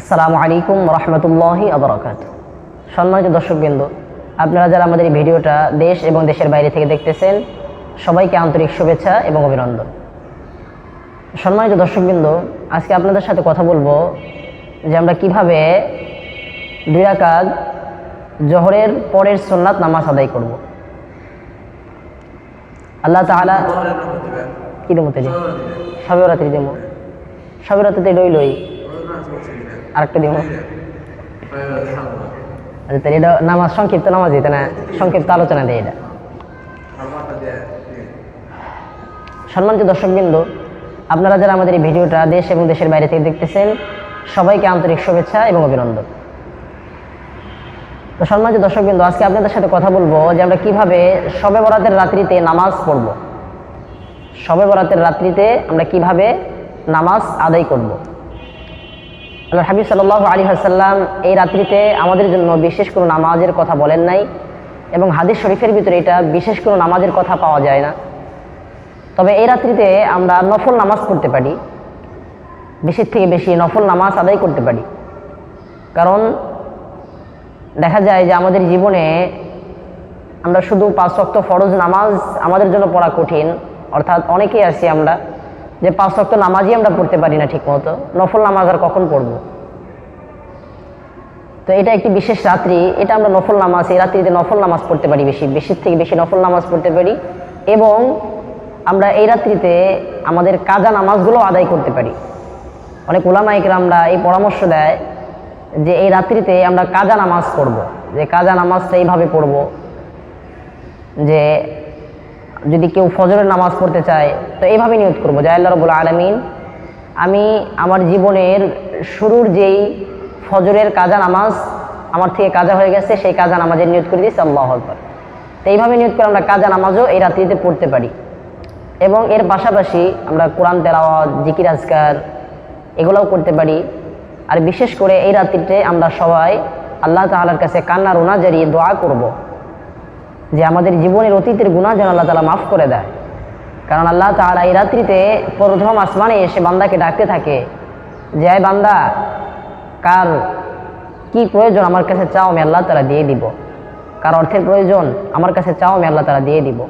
আসসালামু আলাইকুম রহমতুল্লাহি আবরাকাত সম্মানিত দর্শকবৃন্দ আপনারা যারা আমাদের এই ভিডিওটা দেশ এবং দেশের বাইরে থেকে দেখতেছেন সবাইকে আন্তরিক শুভেচ্ছা এবং অভিনন্দন। সম্মানিত দর্শকবৃন্দ আজকে আপনাদের সাথে কথা বলব যে আমরা কীভাবে দুই রাকাত জহরের পরের সুন্নাত নামাজ আদায় করব। আল্লাহ তাআলা কি দেবো তেজে সবে রাত্রি দেবো। সবে রাত্রিতে লই লই। আরেকটা দিব আচ্ছা এটা নামাজ, সংক্ষিপ্ত নামাজ দিতে না, সংক্ষিপ্ত আলোচনা দেয় এটা। সম্মানিত দর্শকবৃন্দ, আপনারা যারা আমাদের এই ভিডিওটা দেশ এবং দেশের বাইরে থেকে দেখতেছেন, সবাইকে আন্তরিক শুভেচ্ছা এবং অভিনন্দন। তো সম্মানিত দর্শকবৃন্দ, আজকে আপনাদের সাথে কথা বলব যে আমরা কীভাবে শবে বরাতের রাত্রিতে নামাজ পড়ব। সবে বরাতের রাত্রিতে আমরা কীভাবে নামাজ আদায় করব। আল্লাহ হাবিব সাল্লাহ আলী হাসাল্লাম এই রাত্রিতে আমাদের জন্য বিশেষ কোনো নামাজের কথা বলেন নাই এবং হাদিস শরীফের ভিতরে এটা বিশেষ কোনো নামাজের কথা পাওয়া যায় না। তবে এই রাত্রিতে আমরা নফল নামাজ পড়তে পারি, বেশির থেকে বেশি নফল নামাজ আদায় করতে পারি। কারণ দেখা যায় যে আমাদের জীবনে আমরা শুধু পাঁচ শক্ত ফরজ নামাজ আমাদের জন্য পড়া কঠিন, অর্থাৎ অনেকেই আছি আমরা। যে পাঁচ ওয়াক্ত নামাজই আমরা পড়তে পারি না ঠিক মতো নফল নামাজ আর কখন পড়ব? তো এটা একটি বিশেষ রাত্রি। এটা আমরা নফল নামাজ, এই রাত্রিতে নফল নামাজ পড়তে পারি বেশি, বেশির থেকে বেশি নফল নামাজ পড়তে পারি এবং আমরা এই রাত্রিতে আমাদের কাজা নামাজগুলো আদায় করতে পারি। অনেক ওলামাইকরা আমরা এই পরামর্শ দেয় যে এই রাত্রিতে আমরা কাজা নামাজ পড়ব। যে কাজা নামাজটা এইভাবে পড়ব যে যদি কেউ ফজরের নামাজ পড়তে চায়, তো এইভাবে নিয়ত করব, যে, আল্লাহ রবুল আলমিন, আমি আমার জীবনের শুরুর যেই ফজরের কাজা নামাজ আমার থেকে কাজা হয়ে গেছে, সেই কাজা নামাজের নিয়ত করে দিয়েছি, আল্লাহ আকবর। তো এইভাবে নিয়ত করে আমরা কাজা নামাজও এই রাত্রিতে পড়তে পারি। এবং এর পাশাপাশি আমরা কোরআন তেলাওয়াত, জিকির আজকার এগুলোও করতে পারি। আর বিশেষ করে এই রাত্রিতে আমরা সবাই আল্লাহ তালার কাছে কান্না রোনা জারিয়ে দোয়া করব। যে আমাদের জীবনের অতীতের গুণা যেন আল্লাহ তালা মাফ করে দেয়। কারণ আল্লাহ তালা এই রাত্রিতে প্রথম আসমানে এসে বান্দাকে ডাকতে থাকে যে বান্দা, কার কি প্রয়োজন আমার কাছে চাও আমি আল্লাহ তালা দিয়ে দিব। কার অর্থের প্রয়োজন আমার কাছে চাও আমি আল্লাহ তালা দিয়ে দিব।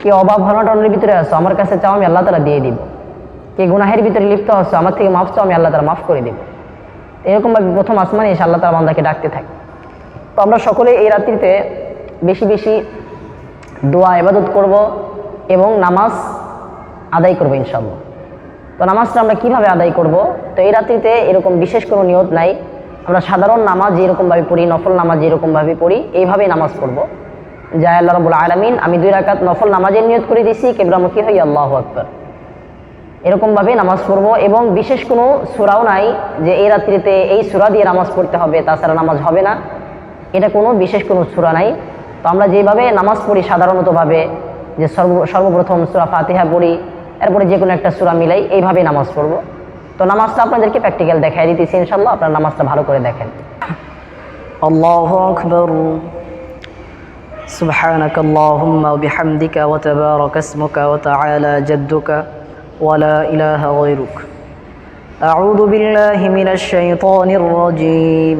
কে অভাব হনটনের ভিতরে আসো আমার কাছে চাও আমি আল্লাহ তালা দিয়ে দিব। কে গুনাহের ভিতরে লিপ্ত আসো আমার থেকে মাফ চাও আমি আল্লাহ তালা মাফ করে দিব। এরকমভাবে প্রথম আসমানে এসে আল্লাহ তালা বান্দাকে ডাকতে থাকে। তো আমরা সকলে এই রাত্রিতে বেশি বেশি দোয়া এবাদত করব এবং নামাজ আদায় করব ইনশাল্লাহ তো নামাজটা আমরা কীভাবে আদায় করব? তো এই রাত্রিতে এরকম বিশেষ কোনো নিয়ত নাই। আমরা সাধারণ নামাজ যেরকমভাবে পড়ি, নফল নামাজ যেরকমভাবে পড়ি, এইভাবেই নামাজ পড়ব। যা আল্লাহ রবুল আলমিন, আমি দুই রাকাত নফল নামাজের নিয়ত করে দিছি, কেবলামুখী হই আল্লাহ আকবর। এরকমভাবে নামাজ পড়ব এবং বিশেষ কোনো সুরাও নাই যে এই রাত্রিতে এই সুরা দিয়ে নামাজ পড়তে হবে, তাছাড়া নামাজ হবে না। এটা কোনো বিশেষ কোনো সুরা নাই। তো আমরা যেভাবে নামাজ পড়ি সাধারণতভাবে যে সর্ব সর্বপ্রথম সুরা ফাতিহা পড়ি এরপরে যে কোনো একটা সুরা মিলাই এইভাবেই নামাজ পড়ব তো নামাজটা আপনাদেরকে প্র্যাকটিক্যাল দেখাই দিতেছি ইনশাল্লাহ আপনার নামাজটা ভালো করে দেখেন আল্লাহ আকবর سبحانك اللهم وبحمدك وتبارك اسمك وتعالى جدك ولا إله غيرك أعوذ بالله من الشيطان الرجيم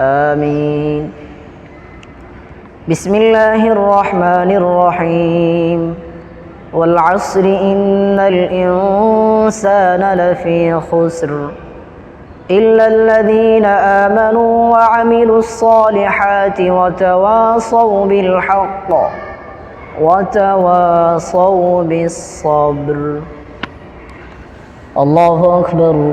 آمين. بسم الله الرحمن الرحيم. والعصر إن الإنسان لفي خسر. إلا الذين آمنوا وعملوا الصالحات وتواصوا بالحق وتواصوا بالصبر. الله أكبر.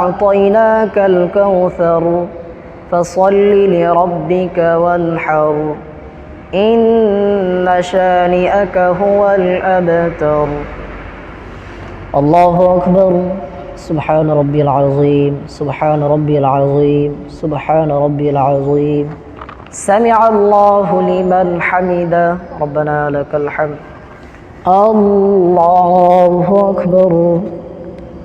أعطيناك الكوثر فصل لربك وانحر. إن شانئك هو الأبتر. الله أكبر. سبحان ربي العظيم. سبحان ربي العظيم. سبحان ربي العظيم. سمع الله لمن حمده. ربنا لك الحمد. الله أكبر.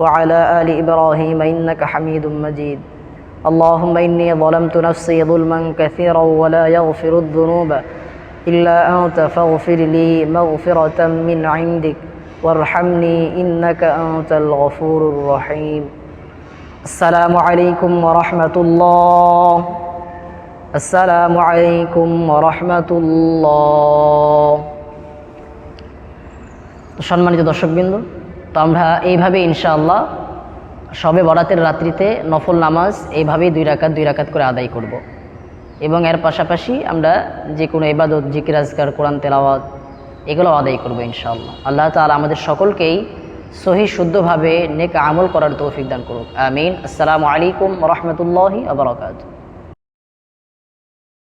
وعلى آل إبراهيم إنك حميد مجيد اللهم إني ظلمت نفسي ظلما كثيرا ولا يغفر الذنوب إلا أنت فاغفر لي مغفرة من عندك وارحمني إنك أنت الغفور الرحيم السلام عليكم ورحمة الله السلام عليكم ورحمة الله সম্মানিত দর্শকবৃন্দ তো আমরা এইভাবে ইনশাআল্লাহ সবে বরাতের রাত্রিতে নফল নামাজ এইভাবেই দুই রাকাত দুই রাকাত করে আদায় করব। এবং এর পাশাপাশি আমরা যে কোনো ইবাদত, জিকির, আজকার, কোরআন, তেলাওয়াত এগুলো আদায় করব ইনশাআল্লাহ। আল্লাহ তাআলা আমাদের সকলকেই সহি, শুদ্ধভাবে নেক আমল করার তৌফিক দান করুক। আমিন। আসসালামু আলাইকুম রহমতুল্লাহি আবরকাত